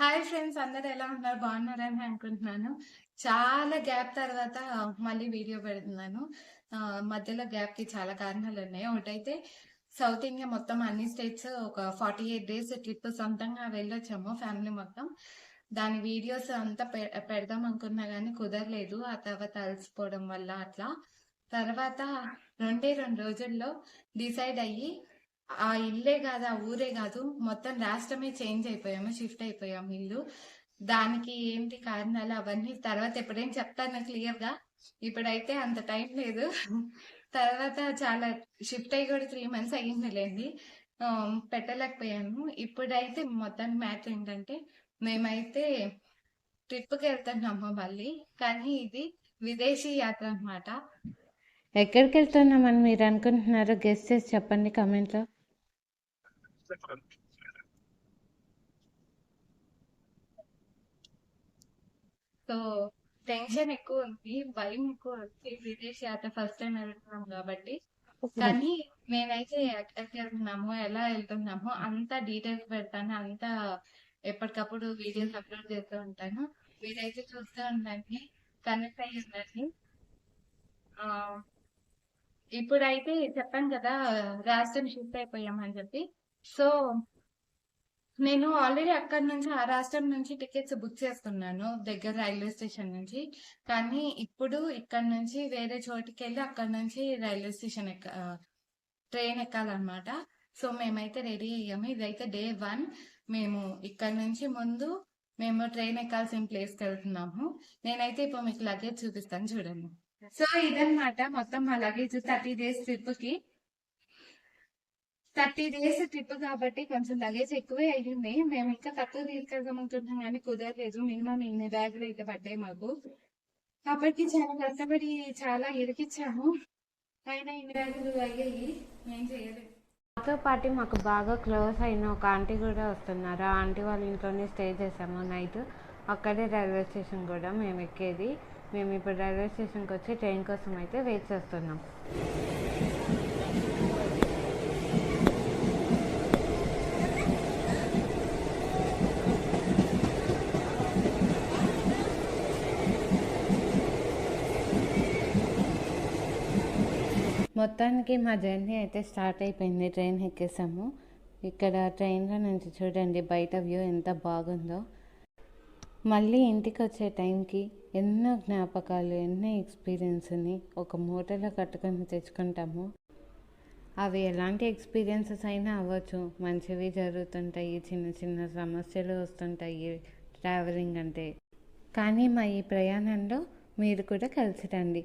Hi friends అందరు ఎలా ఉన్నారు? బాగున్నారని అనుకుంటున్నాను. చాలా గ్యాప్ తర్వాత మళ్ళీ వీడియో పెడుతున్నాను. మధ్యలో గ్యాప్కి చాలా కారణాలు ఉన్నాయి. ఒకటైతే సౌత్ ఇండియా మొత్తం అన్ని స్టేట్స్ ఒక ఫార్టీ ఎయిట్ డేస్ ట్రిప్ సొంతంగా వెళ్ళొచ్చాము ఫ్యామిలీ మొత్తం. దాని వీడియోస్ అంతా పె- పెడదాం అనుకున్నా కానీ కుదరలేదు. ఆ తర్వాత అలసిపోవడం వల్ల అట్లా. తర్వాత రెండే రెండు రోజుల్లో డిసైడ్ అయ్యి ఆ ఇల్లే కాదు ఆ ఊరే కాదు. మొత్తం రాష్ట్రమే చేంజ్ అయిపోయాము షిఫ్ట్ అయిపోయాము ఇల్లు. దానికి ఏంటి కారణాలు అవన్నీ తర్వాత ఎప్పుడైనా చెప్తాను క్లియర్గా ఇప్పుడైతే అంత టైం లేదు. తర్వాత చాలా షిఫ్ట్ అయ్యి కూడా త్రీ మంత్స్ అయ్యిందిలేండి. పెట్టలేకపోయాను ఇప్పుడైతే మొత్తం మ్యాటర్ ఏంటంటే మేమైతే ట్రిప్కి వెళ్తున్నాము మళ్ళీ. కానీ ఇది విదేశీ యాత్ర అన్నమాట. ఎక్కడికి వెళ్తున్నామని మీరు అనుకుంటున్నారో గెస్ట్ చేసి చెప్పండి కమెంట్లో. సో టెన్షన్ ఎక్కువ ఉంది భయం ఎక్కువ ఉంది. విదేశీ యాత్ర ఫస్ట్ టైం వెళ్తున్నాం కాబట్టి. కానీ నేనైతే ఎక్కడికి వెళ్తున్నాము ఎలా వెళ్తున్నాము అంతా డీటెయిల్స్ పెడతాను అంతా ఎప్పటికప్పుడు వీడియోస్ అప్లోడ్ చేస్తూ ఉంటాను. మీరైతే చూస్తూ ఉండండి కనెక్ట్ అయ్యి ఉండండి. ఇప్పుడైతే చెప్పాను కదా రాష్ట్రం షిఫ్ట్ అయిపోయామని చెప్పి. సో నేను ఆల్రెడీ అక్కడ నుంచి ఆ రాష్ట్రం నుంచి టికెట్స్ బుక్ చేసుకున్నాను దగ్గర రైల్వే స్టేషన్ నుంచి. కానీ ఇప్పుడు ఇక్కడ నుంచి వేరే చోటికి వెళ్ళి అక్కడ నుంచి రైల్వే స్టేషన్ ఎక్క ట్రైన్ ఎక్కాలన్నమాట. సో మేమైతే రెడీ అయ్యాము. ఇదైతే డే వన్. మేము ఇక్కడ నుంచి ముందు మేము ట్రైన్ ఎక్కాల్సిన ప్లేస్కి వెళ్తున్నాము. నేనైతే ఇప్పుడు మీకు లగేజ్ చూపిస్తాను చూడండి. సో ఇదన్నమాట మొత్తం మా లగేజ్ థర్టీ డేస్ ట్రిప్కి థర్టీ డేస్ ట్రిప్ కాబట్టి కొంచెం లగేజ్ ఎక్కువే అయ్యింది. మేము ఇంకా తక్కువ తీసుకెళ్దాం కానీ కుదరలేదు. మినిమం ఇన్ని బ్యాగులు అయితే పడ్డాయి మాకు. కాబట్టి చాలా కష్టపడి చాలా ఇరికిచ్చాము. అయినా ఇన్ని బ్యాగులు అయ్యాయి. ఏం చేయలేదు మాతో పాటు మాకు బాగా క్లోజ్ అయిన ఒక ఆంటీ కూడా వస్తున్నారు. ఆ ఆంటీ వాళ్ళ ఇంట్లోనే స్టే చేసాము నైట్. అక్కడే రైల్వే స్టేషన్ కూడా మేము ఎక్కేది. మేము ఇప్పుడు రైల్వే స్టేషన్కి వచ్చి ట్రైన్ కోసం అయితే వెయిట్ చేస్తున్నాం. మొత్తానికి మా జర్నీ అయితే స్టార్ట్ అయిపోయింది. ట్రైన్ ఎక్కేసాము. ఇక్కడ ట్రైన్లో నుంచి చూడండి బయట వ్యూ ఎంత బాగుందో. మళ్ళీ ఇంటికి వచ్చే టైంకి ఎన్నో జ్ఞాపకాలు ఎన్నో ఎక్స్పీరియన్స్ని ఒక మూటలో కట్టుకొని తెచ్చుకుంటాము. అవి ఎలాంటి ఎక్స్పీరియన్సెస్ అయినా అవ్వచ్చు. మంచివి జరుగుతుంటాయి చిన్న చిన్న సమస్యలు వస్తుంటాయి ట్రావెలింగ్ అంటే. కానీ మా ఈ ప్రయాణంలో మీరు కూడా కలిసి రండి